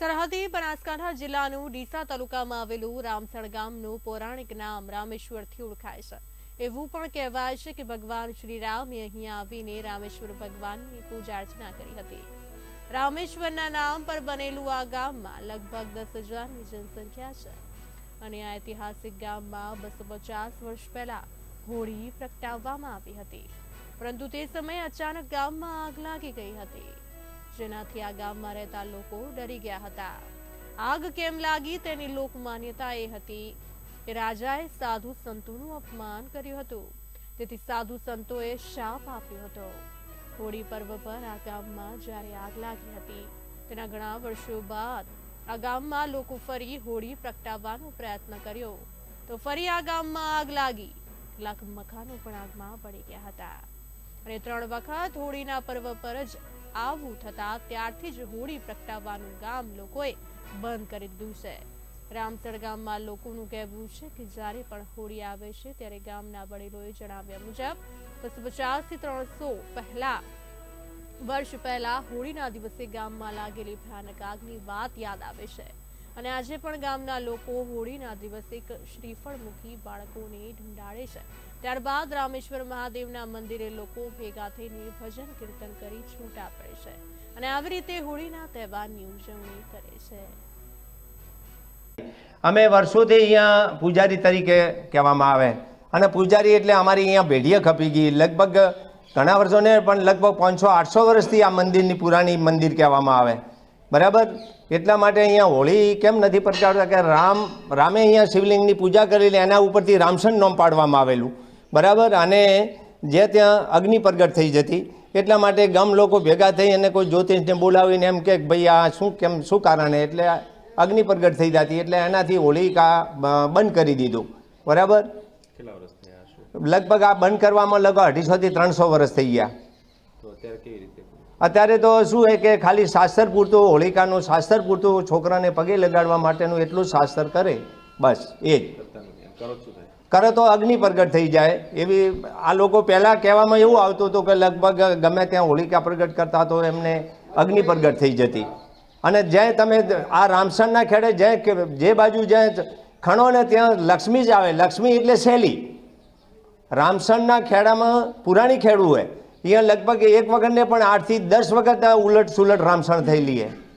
સરહદી બનાસકાંઠા જિલ્લાનું ડીસા તાલુકામાં આવેલું રામસણ ગામનું પૌરાણિક નામ રામેશ્વરથી ઓળખાય છે. એવું પણ કહેવાય છે કે ભગવાન શ્રી રામે અહીં આવીને રામેશ્વર ભગવાનની પૂજા અર્ચના કરી હતી. રામેશ્વરના નામ પર બનેલું આ ગામમાં લગભગ દસ હજારની જનસંખ્યા છે. અને આ ઐતિહાસિક ગામમાં બસો પચાસ વર્ષ પહેલા હોળી પ્રગટાવવામાં આવી હતી. પરંતુ તે સમયે અચાનક ગામમાં આગ લાગી ગઈ હતી. જેનાથી આ ગામમાં રહેતા લોકો ડરી ગયા હતા. આગ કેમ લાગી તેની લોક માન્યતા એ હતી કે રાજાએ સાધુ સંતોનું અપમાન કર્યું હતું. તેથી સાધુ સંતોએ શાપ આપ્યો હતો. હોળી પર્વ પર આ ગામમાં જ્યારે આગ લાગી હતી, તેના ઘણા વર્ષો બાદ આ ગામમાં લોકો ફરી હોળી પ્રગટાવવાનો પ્રયત્ન કર્યો. તો ફરી આ ગામમાં આગ લાગી. કેટલાક મકાનો પણ આગમાં પડી ગયા હતા. અને ત્રણ વખત હોળીના પર્વ પર જ આવું થતા ત્યારથી જ હોળી પ્રગટાવવાનું ગામ લોકોએ બંધ કરી દીધું છે. રામતળ ગામમાં લોકોનું કહેવું છે કે જ્યારે પણ હોળી આવે છે ત્યારે ગામના વડીલોએ જણાવ્યા મુજબ બસો પચાસથી ત્રણસો પહેલા વર્ષ પહેલા હોળીના દિવસે ગામમાં લાગેલી ભયાનક આગની વાત યાદ આવે છે. અને આજે પણ ગામના લોકો હોળીના દિવસે શ્રીફળ મૂકી બાળકોને ઢંઢાળે છે. ત્યારબાદ રામેશ્વર મહાદેવના મંદિરે લોકો ભેગા થઈને ભજન કીર્તન કરી છૂટા પડે છે અને આવી રીતે હોળીના તહેવારની ઉજવણી કરે છે. અમે વર્ષોથી અહીંયા પૂજારી તરીકે કહેવામાં આવે. અને પૂજારી એટલે અમારી અહીંયા ભેઢીએ ખપી ગઈ. લગભગ ઘણા વર્ષોને પણ લગભગ પાંચસો, આઠસો વર્ષથી આ મંદિરની પુરાણી મંદિર કહેવામાં આવે. બરાબર? એટલા માટે અહીંયા હોળી કેમ નથી પ્રગટાવતા કે રામ રામે અહીંયા શિવલિંગની પૂજા કરેલી એના ઉપરથી રામસન નોમ પાડવામાં આવેલું. બરાબર? અને જે ત્યાં અગ્નિ પ્રગટ થઈ જતી એટલા માટે ગામ લોકો ભેગા થઈ અને કોઈ જ્યોતિષને બોલાવીને એમ કે ભાઈ આ શું કેમ શું કારણે એટલે અગ્નિ પ્રગટ થઈ જતી એટલે એનાથી હોળિકા બ- બંધ કરી દીધું. બરાબર? કેટલા વર્ષ થયા હશે લગભગ આ બંધ કરવામાં લગભગ અઢીસોથી ત્રણસો વર્ષ થઈ ગયા. અત્યારે તો શું છે કે ખાલી શાસ્ત્ર પૂરતું હોળિકાનું શાસ્ત્ર પૂરતું, છોકરાને પગે લગાડવા માટેનું એટલું શાસ્ત્ર કરે. બસ, એ જ. કરે તો અગ્નિ પ્રગટ થઈ જાય. એવી આ લોકો પહેલાં કહેવામાં એવું આવતું હતું કે લગભગ ગમે ત્યાં હોળિકા પ્રગટ કરતા તો એમને અગ્નિ પ્રગટ થઈ જતી. અને જ્યાં તમે આ રામસણના ખેડે જ્યાં જે બાજુ જ્યાં ખણો ને ત્યાં લક્ષ્મી જ આવે. લક્ષ્મી એટલે શૈલી. રામસણના ખેડામાં પુરાણી ખેડું હોય. અહીંયા લગભગ એક વખત ને પણ આઠથી દસ વખત ઉલટ સુલટ રામસણ થયેલી છે.